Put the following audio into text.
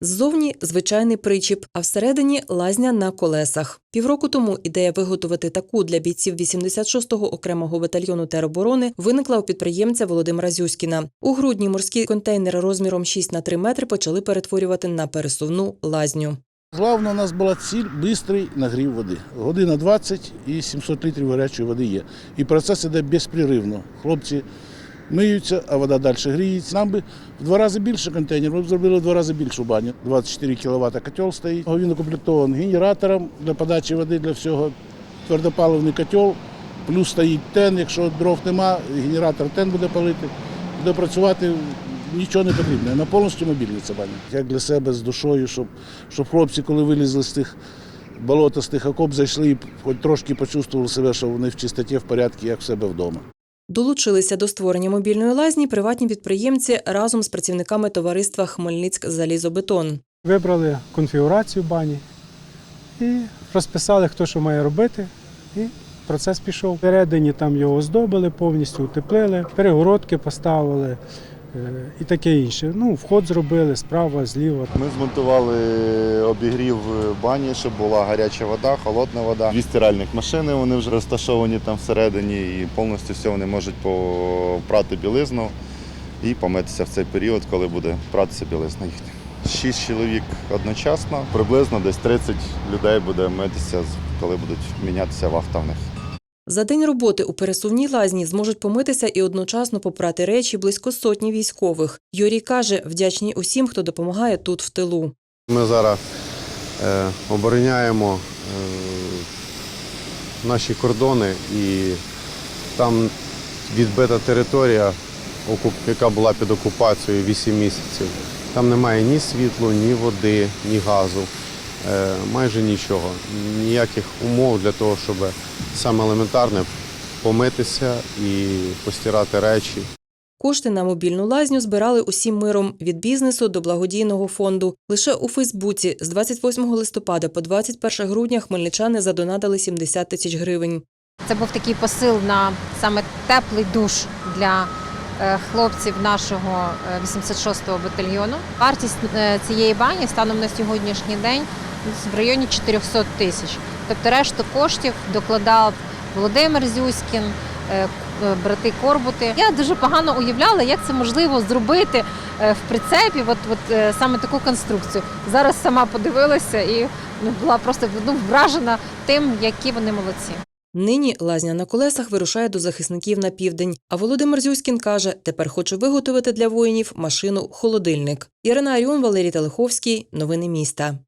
Ззовні звичайний причіп, а всередині лазня на колесах. Півроку тому ідея виготовити таку для бійців 86-го окремого батальйону тероборони виникла у підприємця Володимира Зюськіна. У грудні морські контейнери розміром 6 на 3 метри почали перетворювати на пересувну лазню. Головне, у нас була ціль швидкий нагрів води. Година 20 і 700 літрів гарячої води є. І процес іде безпреривно. Хлопці миються, а вода далі гріється. Нам би в два рази більше контейнерів, ми б зробили в два рази більшу баню. 24 кВт котел стоїть. Він укомплектований генератором для подачі води для всього. Твердопаливний котел, плюс стоїть тен, якщо дров нема, генератор тен буде палити. Буде працювати нічого не потрібно. Вона повністю мобільна ця баня. Як для себе з душою, щоб, щоб хлопці, коли вилізли з тих болота, з тих окоп, зайшли і хоч трошки почувствували себе, що вони в чистоті, в порядку, як в себе вдома. Долучилися до створення мобільної лазні приватні підприємці разом з працівниками товариства Хмельницьк залізобетон. Вибрали конфігурацію бані і розписали, хто що має робити. І процес пішов. Всередині там його оздобили, повністю утеплили, перегородки поставили і таке інше. Ну, вход зробили справа, зліва. Ми змонтували обігрів бані, щоб була гаряча вода, холодна вода. Дві стиральних машини вони вже розташовані там всередині і повністю все вони можуть попрати білизну і помитися в цей період, коли буде пратися білизна їхня. Шість чоловік одночасно, приблизно десь 30 людей буде митися, коли будуть мінятися вахта в них. За день роботи у пересувній лазні зможуть помитися і одночасно попрати речі близько сотні військових. Юрій каже, вдячні усім, хто допомагає тут в тилу. Ми зараз е, обороняємо е, наші кордони і там відбита територія, яка була під окупацією 8 місяців. Там немає ні світлу, ні води, ні газу, е, майже нічого. Ніяких умов для того, щоб саме елементарне помитися і постирати речі. Кошти на мобільну лазню збирали усім миром від бізнесу до благодійного фонду. Лише у Фейсбуці з 28 листопада по 21 грудня хмельничани задонатили 70 тисяч гривень. Це був такий посил на саме теплий душ для е, хлопців нашого е, 86-го батальйону. Вартість е, цієї бані станом на сьогоднішній день в районі 400 тисяч. Тобто решту коштів докладав Володимир Зюськін, е, е, брати Корбути. Я дуже погано уявляла, як це можливо зробити е, в прицепі, от, от саме таку конструкцію. Зараз сама подивилася і ну, була просто ну, вражена тим, які вони молодці. Нині лазня на колесах вирушає до захисників на південь. А Володимир Зюськін каже, тепер хоче виготовити для воїнів машину холодильник. Ірина Аріон, Валерій Телеховський. Новини міста.